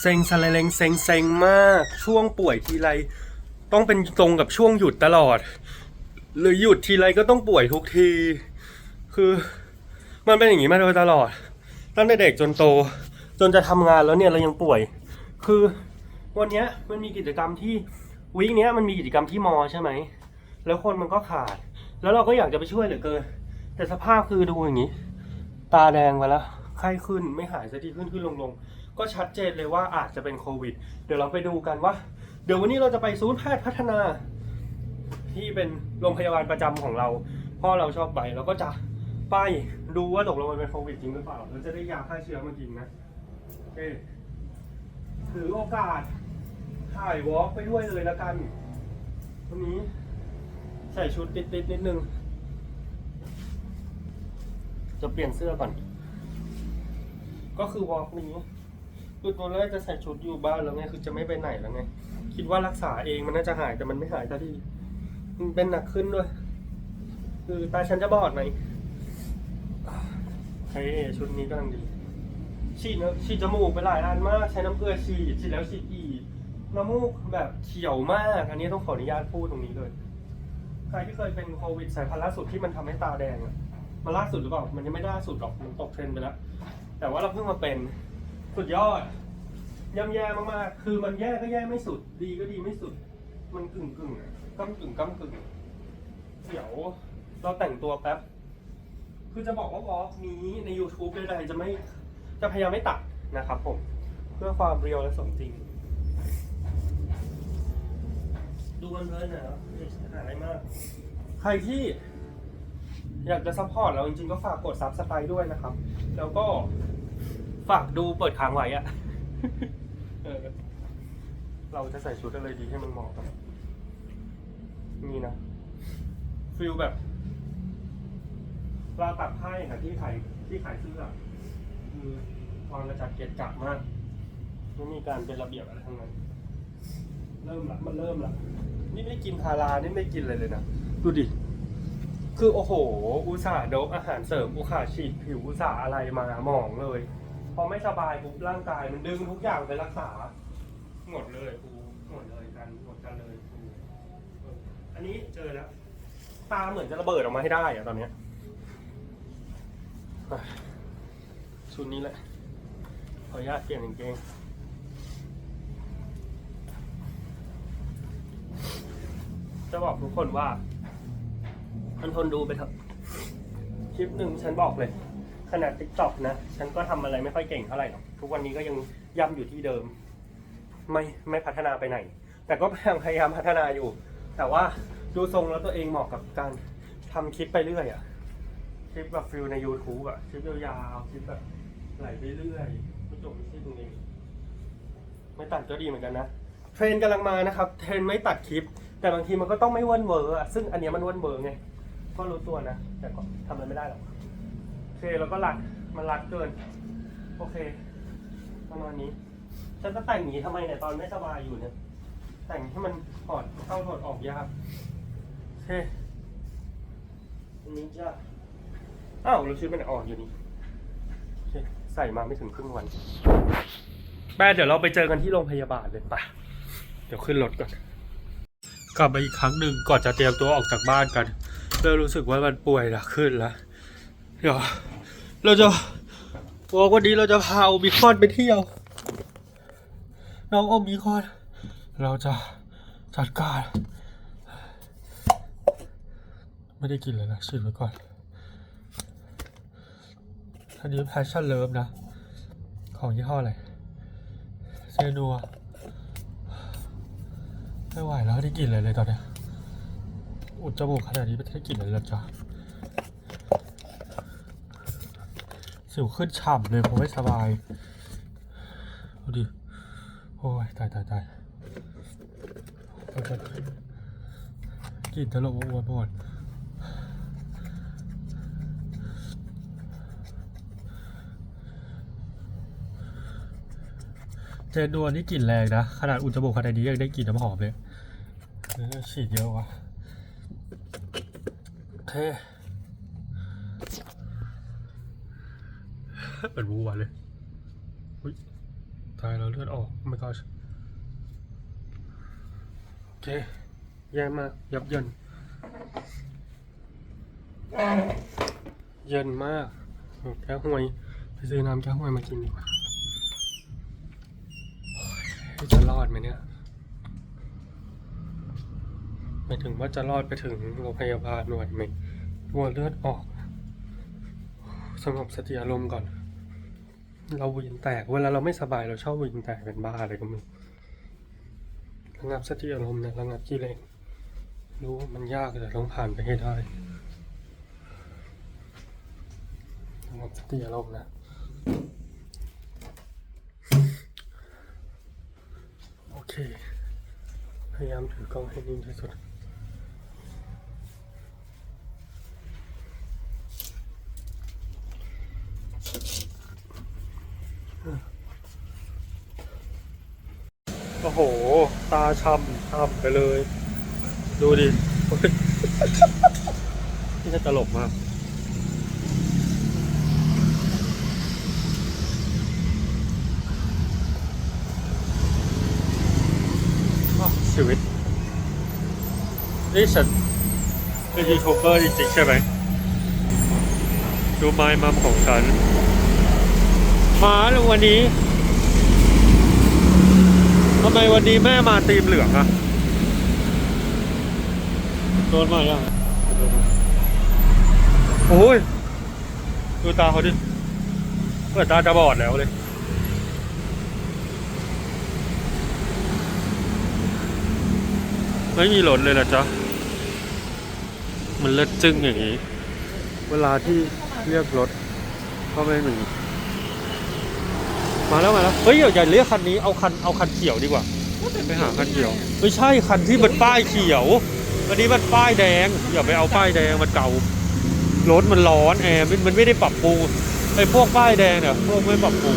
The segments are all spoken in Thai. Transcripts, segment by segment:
เซ็งสะเลงเซ็งเซ็งมาก ช่วงป่วยทีไรต้องเป็นตรงกับช่วงหยุดตลอด หรือหยุดทีไรก็ต้องป่วยทุกที คือมันเป็นอย่างนี้มาโดยตลอด ตั้งแต่เด็กจนโต จนจะทำงานแล้วเนี่ยเรายังป่วย คือวันเนี้ยมันมีกิจกรรมที่วีคเนี้ยมันมีกิจกรรมที่มอใช่ไหม แล้วคนมันก็ขาด แล้วเราก็อยากจะไปช่วยเหลือเกิน แต่สภาพคือดูอย่างนี้ ตาแดงไปแล้ว ไข้ขึ้นไม่หายสักทีขึ้นขึ้นลงลง ก็ชัดเจนเลยว่าอาจจะเป็นโควิด เดี๋ยวเราไปดูกันว่า เดี๋ยววันนี้เราจะไปศูนย์แพทย์พัฒนา ที่เป็นโรงพยาบาลประจำของเราพ่อเราชอบไปเราก็จะไปดูว่าตกลงมันเป็นโควิดจริงหรือเปล่าแล้วจะได้ยาฆ่าเชื้อมากินนะโอเคถือโอกาสถ่ายวอล์กไปด้วยเลยละกันวันนี้ใส่ชุดติดๆนิดนึง จะเปลี่ยนเสื้อก่อน ก็คือวอล์กนี้ คือตัวแรกจะใส่ชุดอยู่บ้านแล้วไงคือจะไม่ไปไหนแล้วไงคิดว่ารักษาเองมันน่าจะหายแต่มันไม่หายสักทีมันเป็นหนักขึ้นด้วย คือตาฉันจะบอดไหมเฮ้ชุดนี้กำลังดีฉีดนะฉีดจมูกไปหลายอันมาก ใช้น้ำเกลือฉีดฉีดแล้วฉีดอีกน้ำมูกแบบเขียวมาก อันนี้ต้องขออนุญาตพูดตรงนี้เลย ใครที่เคยเป็นโควิดสายพันธุ์ล่าสุดที่มันทำให้ตาแดงอะมันล่าสุดหรือเปล่า มันยังไม่ล่าสุดหรอก มันตกเทรนไปแล้ว แต่ว่าเราเพิ่งมาเป็น สุดยอดย่ำแย่มากๆ คือมันแย่ก็แย่ไม่สุด ดีก็ดีไม่สุด มันกึ่งกึ่งอะก้ากึ่งก้ากึ่งเดี๋ยวเราแต่งตัวแป๊บ คือจะบอกว่าวอล์กนี้ใน YouTube ใดๆจะไม่ จะพยายามไม่ตัดนะครับผม เพื่อความเรียวและสมจริง ดูมันเพลินๆน่หาอะไรมาก ใครที่อยากจะซัพพอร์ตเราจริงๆก็ฝากกดซับสไครต์ด้วยนะครับ แล้วก็ ฝากดูเปิดค้างไว้อะเออเราจะใส่ชุดอะไรดีให้มันเหมาะกับนี่นะฟิลแบบเราตัดให้ค่ะที่ขายที่ขายเสื้อคือวางกระจัดเกะกะมากไม่มีการเป็นระเบียบอะไรทั้งนั้นเริ่มละมันเริ่มละนี่ไม่กินพารานี่ไม่กินเลยเลยนะดูดิคือโอ้โห อุตส่าห์ดบอาหารเสริมอุตส่าห์ฉีดผิวอุตส่าห์อะไรมาหมองเลย พอไม่สบายปุ๊บร่างกายมันดึงทุกอย่างไปรักษา หมดเลยครูหมดเลยกันหมดกันเลยครูเอออันนี้เจอแล้วตาเหมือนจะระเบิดออกมาให้ได้อะตอนเนี้ยอะชุดนี้แหละ ขออนุญาตเปลี่ยนกางเกง จะบอกทุกคนว่า มันทนดูไปเถอะ คลิปหนึ่งฉันบอกเลย ขนาดติ๊กต็อกนะ ฉันก็ทำอะไรไม่ค่อยเก่งเท่าไหร่หรอก ทุกวันนี้ก็ยังย่ำอยู่ที่เดิม ไม่ไม่พัฒนาไปไหน แต่ก็พยายามพัฒนาอยู่ แต่ว่าดูทรงแล้วตัวเองเหมาะกับการทำคลิปไปเรื่อยอะคลิปแบบฟิลใน YouTube อะคลิปยาวๆคลิปแบบไหลไปเรื่อยไม่จบไม่ใช่ตรงนี้ไม่ตัดก็ดีเหมือนกันนะเทรนกำลังมานะครับ เทรนไม่ตัดคลิป แต่บางทีมันก็ต้องไม่เวิร์นเวอร์ซึ่งอันเนี้ยมันเวิร์นเวอร์ไง ก็รู้ตัวนะ แต่ก็ทำอะไรไม่ได้หรอก เคแล้วก็รัดมันรัดเกิน โอเค ประมาณนี้ฉันจะแต่งหนีทำไมเนี่ยตอนไม่สบายอยู่เนี่ยแต่งให้มันถอดเข้าถอดออกยากโอเคอันนี้จะอ้าวเราชุดมันอ่อนอยู่นี่โอเคใส่มาไม่ถึงครึ่งวันแม่เดี๋ยวเราไปเจอกันที่โรงพยาบาลเลยปะเดี๋ยวขึ้นรถก่อน กลับมาอีกครั้งหนึ่งก่อนจะเตรียมตัวออกจากบ้านกัน เริ่มรู้สึกว่ามันป่วยหนักขึ้นแล้ว เดี๋ยว เราจะบอกวันนี้เราจะพาโอมิคอนไปเที่ยว น้องโอมิคอน เราจะจัดการ ไม่ได้กินเลยนะฉีดไว้ก่อนอันนี้แพชชั่นเลิฟนะ ของยี่ห้ออะไร เซนัวไม่ไหวแล้วได้กลิ่นอะไรเลยตอนเนี้ยอุดจมูกขนาดนี้ไม่ได้กลิ่นอะไรแล้วจ้ะ สิวขึ้นฉ่ำเลยผมไม่สบายดูดิโอ้ยตายตายตายกลิ่นตลบอ้วนหมดเจนนัวนี่กลิ่นแรงนะ ขนาดอุดจมูกขนาดนี้ยังได้กลิ่นน้ำหอมเลยฉีดเยอะวะโอเค เหมือนวูวันเลยอุ๊ยตายแล้วเลือดออก oh my gosh โอเคแย่มากยับเยินเย็นมากแก้วห่วยไปซื้อน้ำแก้วห่วยมากินดีกว่าจะรอดไหมเนี่ยหมายถึงว่าจะรอดไปถึงโรงพยาบาลหน่วยไหมกลัวเลือดออกสงบสติอารมณ์ก่อน เราวิงแตก เวลาเราไม่สบายเราชอบวิงแตกเป็นบ้าอะไรก็ม่รู้ระงับสติอารมณ์เนี่ยระงับกิเลสรู้ว่ามันยากแต่ต้องผ่านไปให้ได้ระงับสติอารมณ์นะโอเค พยายามถือกล้องให้นิ่งที่สุด โอ้โห ตาช้ำช้ำไปเลย ดูดินี่จะตลกมากอ้าวชีวิต นี่ฉันเป็นยูทูบเบอร์จริงๆใช่ไหม ดูไมล์มัมของฉัน มาแล้ววันนี้ทำไมวันนี้แม่มาตีมเหลืองอะโดนมายังโอ้ย ดูตาเขาดิเปิดตาจะบอดแล้วเลยไม่มีหล่นเลยนะจ๊ะ มันเลิศจึ้งอย่างนี้ เวลาที่เรียกรถก็ไม่มี มาแล้วมาแล้วเฮ้ยอย่าอย่าเรียกคันนี้เอาคันเอาคันเขียวดีกว่าไปหาคันเขียวไม่ใช่คันที่มันป้ายเขียวอันนี้มันป้ายแดง อย่าไปเอาป้ายแดงมันเก่ารถมันร้อนแอร์มันมันไม่ได้ปรับปรุงไอ้พวกป้ายแดงเนี่ยพวกไม่ปรับปรุง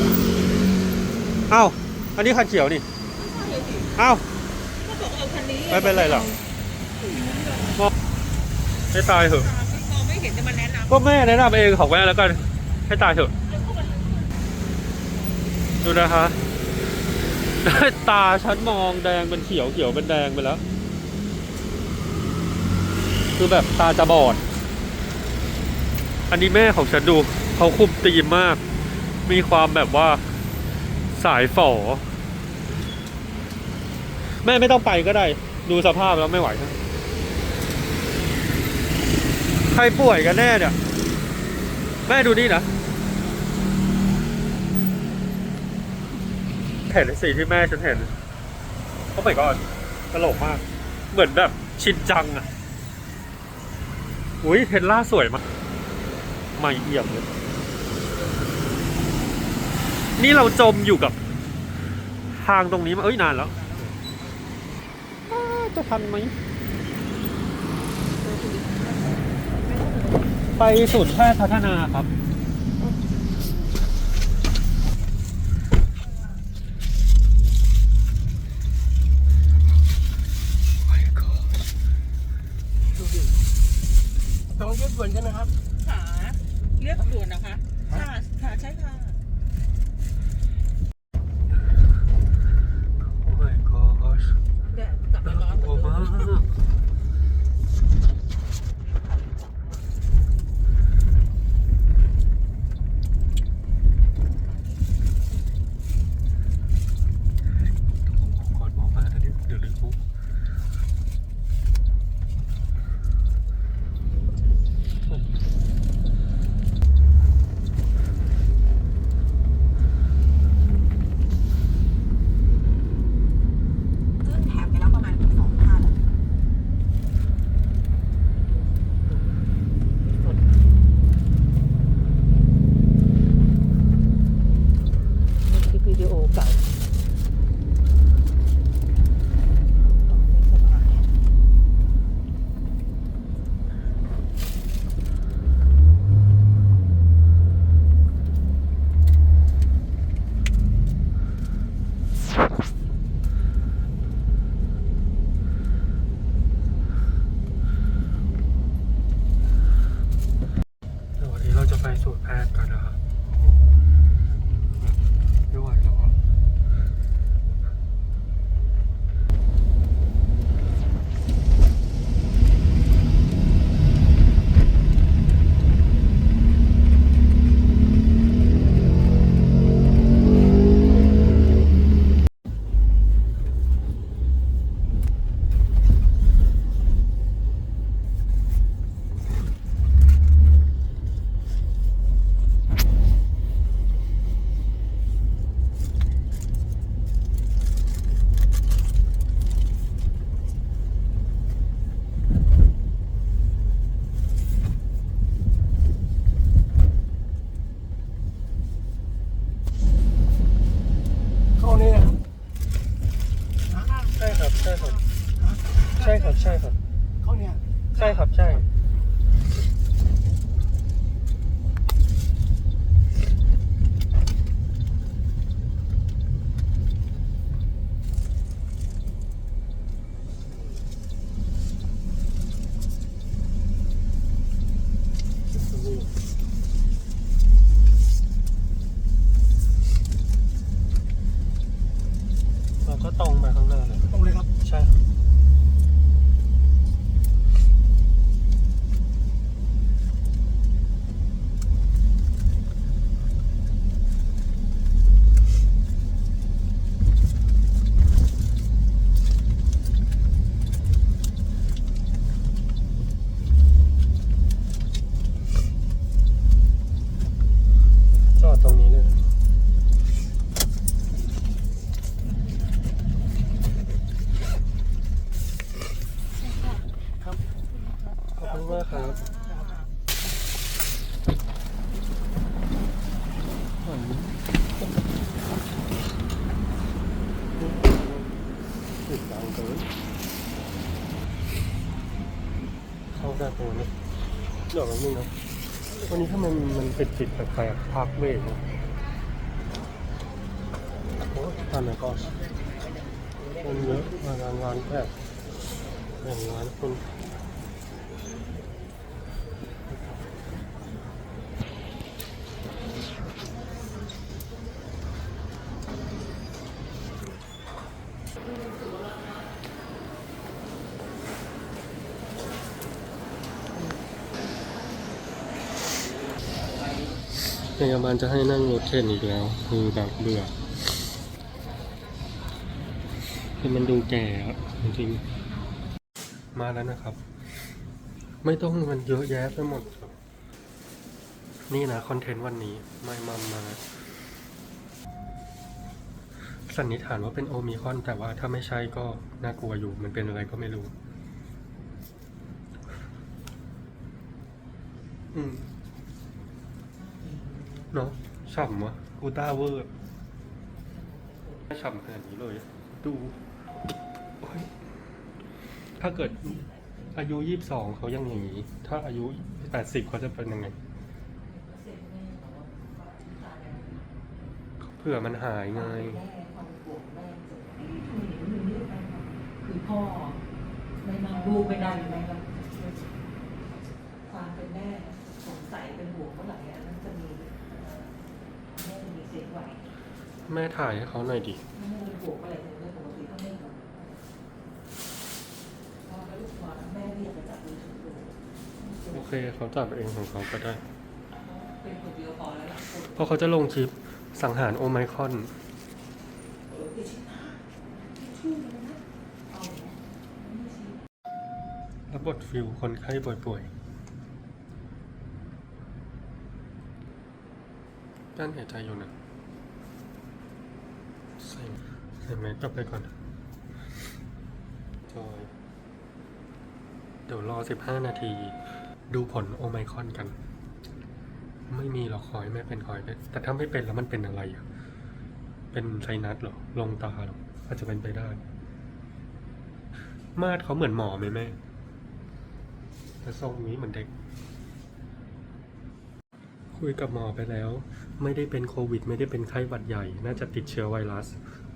อ้าวอันนี้คันเขียวนี่อ้าวก็บอกเอาคันนี้ไม่เป็นไรหรอกให้ตายเถอะมองไม่เห็นจะมาแนะนำก็แม่แนะนำเองของแม่แล้วกันให้ตายเถอะ ดูนะคะ ตาฉันมองแดงเป็นเขียวเขียวเป็นแดงไปแล้ว คือแบบตาจะบอด อันนี้แม่ของฉันดู เขาคุมตีมมาก มีความแบบว่าสายฝ่อแม่ไม่ต้องไปก็ได้ ดูสภาพแล้วไม่ไหวนะใครป่วยกันแน่เนี่ย แม่ดูนี่นะ เห็นสิ่งที่แม่ฉันเห็นโอ้ my god ตลกมาก เหมือนแบบชินจังอะอุ้ยเทสล่าสวยมากไม่เอี่ยมเลย นี่เราจมอยู่กับ ทางตรงนี้มา เอ้ย นานแล้วอ้าจะทันไหม ไปศูนย์แพทย์พัฒนาครับ เป็นผิดติดๆแปลกๆพักเวรกโอ้ตอนไหนก่อนคนเยอะงานงานแค่อย่งงานคน ยาบาลจะให้นั่งรถเข็นอีกแล้ว คือแบบเบื่อคือมันดูแก่จริงๆมาแล้วนะครับ ไม่ต้องมันเยอะแยะไปหมดครับ นี่นะคอนเทนต์วันนี้ไม่มัมมาสันนิษฐานว่าเป็นโอมิคอน แต่ว่าถ้าไม่ใช่ก็น่ากลัวอยู่ มันเป็นอะไรก็ไม่รู้ อืม เนาะฉ่ำวะกูต้าเวอร์ฉ่ำขนาดนี้เลย ดูโอ๊ยถ้าเกิดอายุยี่สิบสองเขายังอย่างนี้ ถ้าอายุแปดสิบเขาจะเป็นยังไง เผื่อมันหายไงคือพ่อไม่มาลูกไม่ได้อยู่ไหมครับความเป็นแม่สงสัยเป็นห่วงเมื่อไหร่อันนั้นจะมีแม่จะมีเสียงไหว แม่ถ่ายให้เขาหน่อยดิ โอเคเขาจับเองของเขาก็ได้ เพราะเขาจะลงคลิปสังหารโอไมคอนรับบทฟิลคนไข้ป่วยๆกั้นหายใจอยู่นะ ใส่ ใส่แมสกลับไปก่อนจอยเดี๋ยวรอ 15 นาที ดูผลโอไมครอนกัน ไม่มีหรอกคอยไม่เป็นคอยเป็นแต่ถ้าไม่เป็นแล้วมันเป็นอะไรอะ เป็นไซนัสเหรอ ลงตาเหรอ อาจจะเป็นไปได้ มาดเขาเหมือนหมอไหมแม่แต่ทรงนี้เหมือนเด็ก คุยกับหมอไปแล้ว ไม่ได้เป็นโควิด ไม่ได้เป็นไข้หวัดใหญ่ น่าจะติดเชื้อไวรัส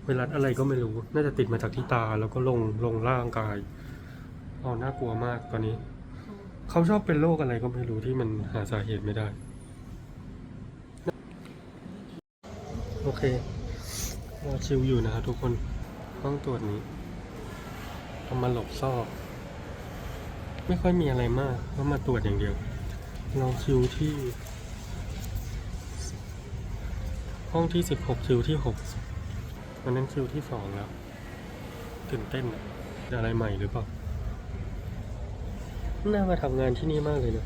ไวรัสอะไรก็ไม่รู้ น่าจะติดมาจากที่ตาแล้วก็ลงลงร่างกายอ๋อน่ากลัวมากตอนนี้ เขาชอบเป็นโรคอะไรก็ไม่รู้ที่มันหาสาเหตุไม่ได้ โอเครอชิวอยู่นะครับทุกคนต้องตรวจนี้เอามาหลบซอก ไม่ค่อยมีอะไรมากก็มาตรวจอย่างเดียวเราคิวที่ ห้องที่สิบหกคิวที่หก วันนั้นคิวที่สองแล้ว ตื่นเต้นอะจะอะไรใหม่หรือเปล่า น่ามาทำงานที่นี่มากเลยนะ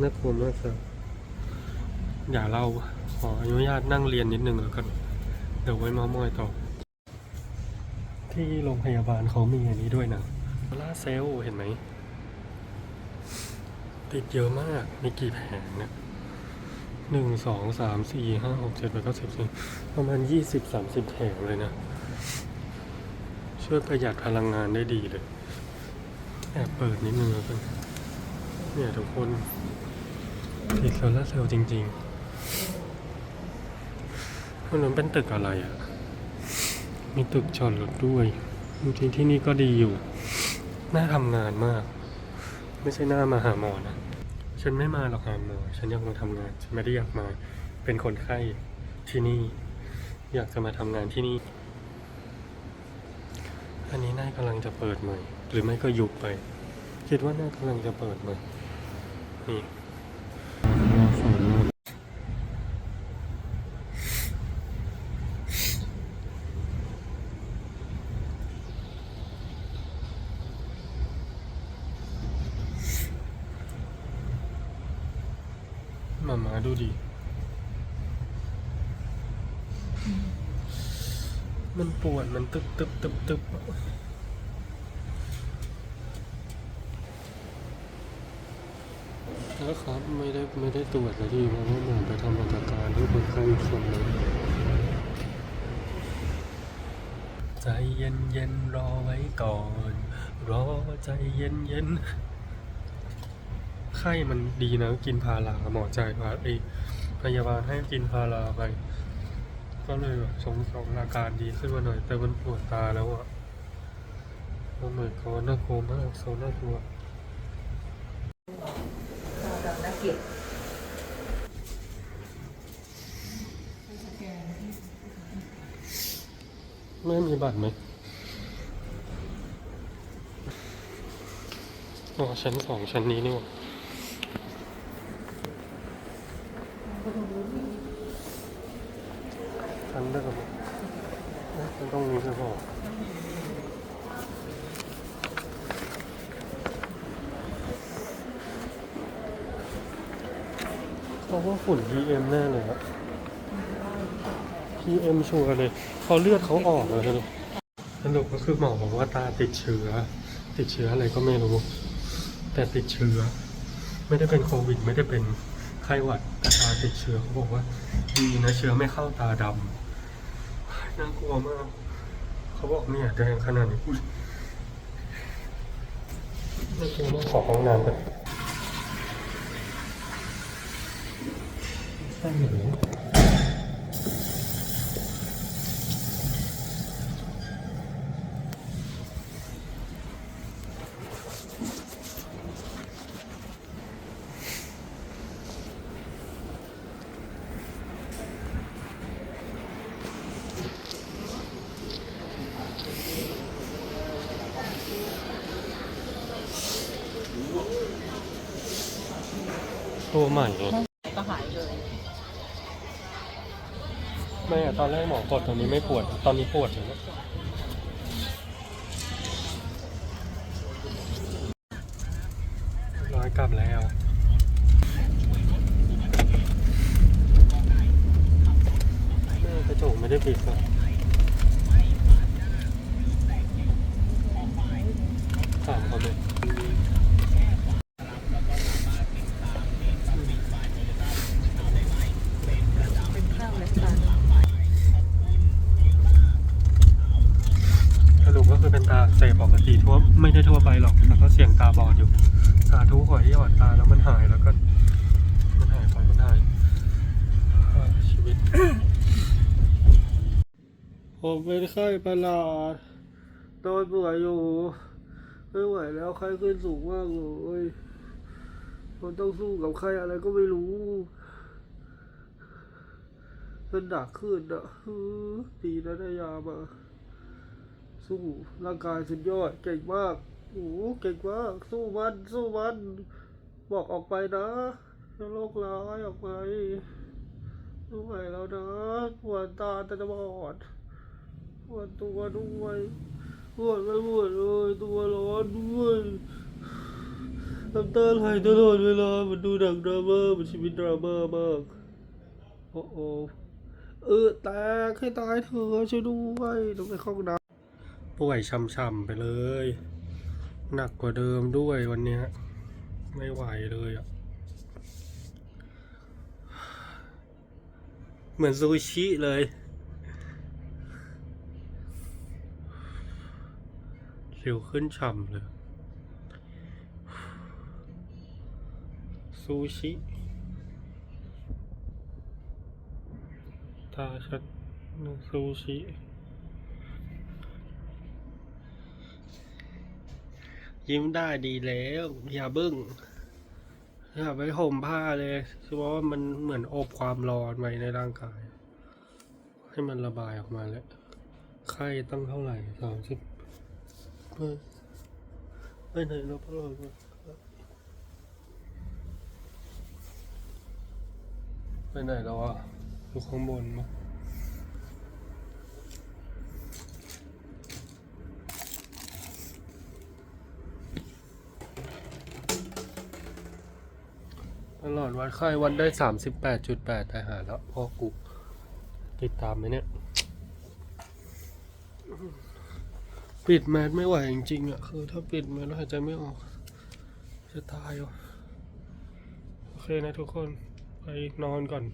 น่ากลัวมากเลยอย่าเราขออนุญาตนั่งเรียนนิดนึงแล้วกัน เดี๋ยวไว้มามอยต่อ ที่โรงพยาบาลเขามีอันนี้ด้วยนะล่าเซลเห็นไหม ติดเยอะมาก มีกี่แผงเนะ หนึ่งสองสามสี่ห้าหกเจ็ดแปดเก้าสิบสิบประมาณยี่สิบสามสิบแผงเลยนะ ช่วยประหยัดพลังงานได้ดีเลยแอบเปิดนิดนึงแล้วกันเนี่ยทุกคนติดโซลาร์เซลล์จริงๆมันนั้นเป็นตึกอะไรอะ มีตึกจอดรถด้วยจริงๆที่นี่ก็ดีอยู่ น่าทำงานมาก ไม่ใช่หน้ามาหาหมอนะ ฉันไม่มาหรอกหาหมอฉันยังคงทำงาน ฉันไม่ได้อยากมา เป็นคนไข้ที่นี่ อยากจะมาทำงานที่นี่ อันนี้น่ากำลังจะเปิดใหม่ หรือไม่ก็ยุบไป คิดว่าน่ากำลังจะเปิดใหม่นี่ มามาดูดิ มันปวด มันตึบตึบตึบตึบแล้วครับไม่ได้ไม่ได้ตรวจเลยที่เพราะว่าหมอไปทำราชการที่คนไข้อีกคนนึงใจเย็นเย็นรอไว้ก่อน รอใจเย็นเย็น ไข้มันดีนะกินพาราหมอจ่ายพาไอพยาบาลให้กินพาราไป ก็เลยแบบสงสารอาการดีขึ้นมาหน่อย แต่มันปวดตาแล้วอะโอ้ my god น่ากลัวมากโซน่ากลัวดำน่าเกลียดไม่มีบัตรไหมอ๋อชั้นสองชั้นนี้นี่หว่า ชั้นเดิมเอ๊ะมันต้องมีหรือเปล่าเขาว่าฝุ่น PM แน่เลยอะ PM ชัวร์เลย พอเลือดเขาออกเลยนะสรุปก็คือหมอบอกว่าตาติดเชื้อ ติดเชื้ออะไรก็ไม่รู้ แต่ติดเชื้อ ไม่ได้เป็นโควิด ไม่ได้เป็นไข้หวัด ตาติดเชื้อเขาบอกว่า ดีนะเชื้อไม่เข้าตาดำน่ากลัวมากเขาบอกเนี่ยแดงขนาดนี้พูดน่ากลัวมากขอห้องน้ำกันใช่หรื ตัวใหม่ไงก็หายเลย ไม่อะตอนแรกหมอกดตรงนี้ไม่ปวด ตอนนี้ปวดอยู่ร้อยกลับแล้วแม่กระจกไม่ได้ปิดอะถามเขาเลย เป็นข้าวและปลา สรุปก็คือเป็นตาอักเสพปกติทั่วไม่ได้ทั่วไปหรอกแล้วก็เสี่ยงตาบอดอยู่ สาธุขอให้หยอดตาแล้วมันหายแล้วก็ มันหายไปมันหายเอ่อชีวิต ผมเป็น ไข้ประหลาดนอนป่วยอยู่ไม่ไหวแล้วไข้ขึ้นสูงมากเลยมันต้องสู้กับไข้อะไรก็ไม่รู้มันหนักขึ้นอะดีนะได้ยามา สู้ร่างกายสุดยอดเก่งมากโอ้โหเก่งมากสู้มันสู้มันบอกออกไปนะอย่าโรคร้ายออกไปไม่ไหวแล้วนะปวดตาตาจะบอด ปวดตัวด้วยปวดไปหมดเลยตัวร้อนด้วยน้ำตาไหลตลอดเวลามันดูหนังดราม่ามันชีวิตดราม่ามากโอ้โอเออแตกให้ตายเถอะช่วยด้วยต้องไปห้องน้ำป่วยช่ำๆไปเลย หนักกว่าเดิมด้วยวันนี้ไม่ไหวเลยอะเหมือนซูชิเลย ฟิลขึ้นฉ่ำเลย ซูชิตาชัดซูชิยิ้มได้ดีแล้ว อย่าบึ้งอย่าไปห่มผ้าเลยเพราะว่ามันเหมือนอบความร้อนไว้ในร่างกาย ให้มันระบายออกมาแล้ว ไข้ตั้งเท่าไหร่สามสิบ ไปไหนแล้วพ่อไปไหนแล้วอะอยู่ข้างบนมั้งตลอดวัดไข้วัดได้สามสิบแปดจุดแปดแต่หาแล้วพ่อกูติดตามไหมเนี่ย ปิดแมสไม่ไหวจริงๆอะคือถ้าปิดแมสแล้วหายใจไม่ออก จะตายว่ะโอเคนะทุกคนไปนอนก่อน